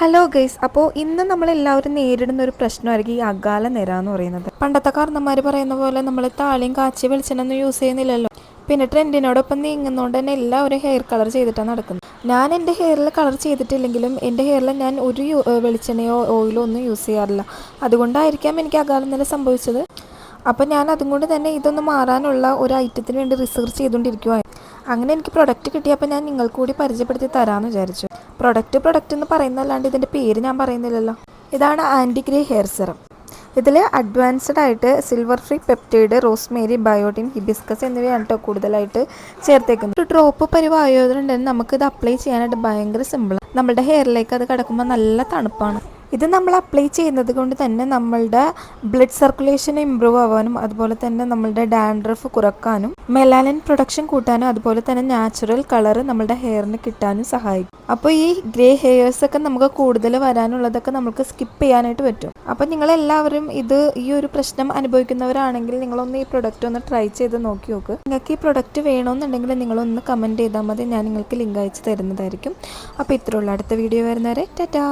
Hello guys അപ്പോൾ ഇന്ന് നമ്മളെല്ലാവരും നേരിടുന്ന ഒരു പ്രശ്നമായിരിക്കും ഈ അകാല നിര എന്ന് പറയുന്നത്. പണ്ടത്തെ കാരണന്മാർ പറയുന്ന പോലെ നമ്മൾ താളിയും കാച്ചി വെളിച്ചെണ്ണൊന്നും യൂസ് ചെയ്യുന്നില്ലല്ലോ. പിന്നെ ട്രെൻഡിനോടൊപ്പം നീങ്ങുന്നതുകൊണ്ട് തന്നെ എല്ലാവരും ഹെയർ കളർ ചെയ്തിട്ടാണ് നടക്കുന്നത്. ഞാൻ എന്റെ ഹെയറിൽ കളർ ചെയ്തിട്ടില്ലെങ്കിലും എന്റെ ഹെയറിൽ ഞാൻ ഒരു വെളിച്ചെണ്ണയോ ഓയിലോ ഒന്നും യൂസ് ചെയ്യാറില്ല. അതുകൊണ്ടായിരിക്കാം എനിക്ക് അകാല നില സംഭവിച്ചത്. അപ്പോൾ ഞാൻ അതുകൊണ്ട് തന്നെ ഇതൊന്ന് മാറാനുള്ള ഒരു ഐറ്റത്തിന് വേണ്ടി റിസർച്ച് ചെയ്തുകൊണ്ടിരിക്കുവായിരുന്നു അങ്ങനെ എനിക്ക് പ്രൊഡക്റ്റ് കിട്ടിയപ്പോൾ ഞാൻ നിങ്ങൾക്ക് കൂടി പരിചയപ്പെടുത്തി തരാമെന്ന് വിചാരിച്ചു. പ്രൊഡക്റ്റ് പ്രൊഡക്റ്റ് എന്ന് പറയുന്നതല്ലാണ്ട് ഇതിന്റെ പേര് ഞാൻ പറയുന്നില്ലല്ലോ. ഇതാണ് ആന്റി ഗ്രേ ഹെയർ സെറം. ഇതിൽ അഡ്വാൻസ്ഡ് ആയിട്ട് silver free peptide rosemary biotin hibiscus എന്നിവയാണ് കേട്ടോ കൂടുതലായിട്ട് ചേർത്തേക്കുന്നത്. ഒരു ഡ്രോപ്പ് പരിവായതുകൊണ്ടുതന്നെ നമുക്കിത് അപ്ലൈ ചെയ്യാനായിട്ട് ഭയങ്കര സിമ്പിളാണ് നമ്മുടെ ഹെയറിലേക്ക് അത് കിടക്കുമ്പോൾ നല്ല തണുപ്പാണ്. ഇത് നമ്മൾ അപ്ലൈ ചെയ്യുന്നത് കൊണ്ട് തന്നെ നമ്മളുടെ ബ്ലഡ് സർക്കുലേഷൻ ഇമ്പ്രൂവ് ആവാനും അതുപോലെ തന്നെ നമ്മളുടെ ഡാൻഡ്രഫ് കുറക്കാനും മെലാലിൻ പ്രൊഡക്ഷൻ കൂട്ടാനും അതുപോലെ തന്നെ നാച്ചുറൽ കളർ നമ്മളുടെ ഹെയറിന് കിട്ടാനും സഹായിക്കും. അപ്പോൾ ഈ ഗ്രേ ഹെയർസ് ഒക്കെ നമുക്ക് കൂടുതൽ വരാനുള്ളതൊക്കെ നമുക്ക് സ്കിപ്പ് ചെയ്യാനായിട്ട് പറ്റും. അപ്പോൾ നിങ്ങൾ എല്ലാവരും ഇത് ഈ ഒരു പ്രശ്നം അനുഭവിക്കുന്നവരാണെങ്കിൽ നിങ്ങളൊന്ന് ഈ പ്രൊഡക്റ്റ് ഒന്ന് ട്രൈ ചെയ്ത് നോക്കി നോക്ക്. നിങ്ങൾക്ക് ഈ പ്രൊഡക്റ്റ് വേണമെന്നുണ്ടെങ്കിൽ നിങ്ങളൊന്ന് കമന്റ് ചെയ്താൽ മതി. ഞാൻ നിങ്ങൾക്ക് ലിങ്ക് അയച്ച് തരുന്നതായിരിക്കും. അപ്പോൾ ഇത്രയുള്ള അടുത്ത വീഡിയോ വരുന്നവരെ. ടാറ്റാ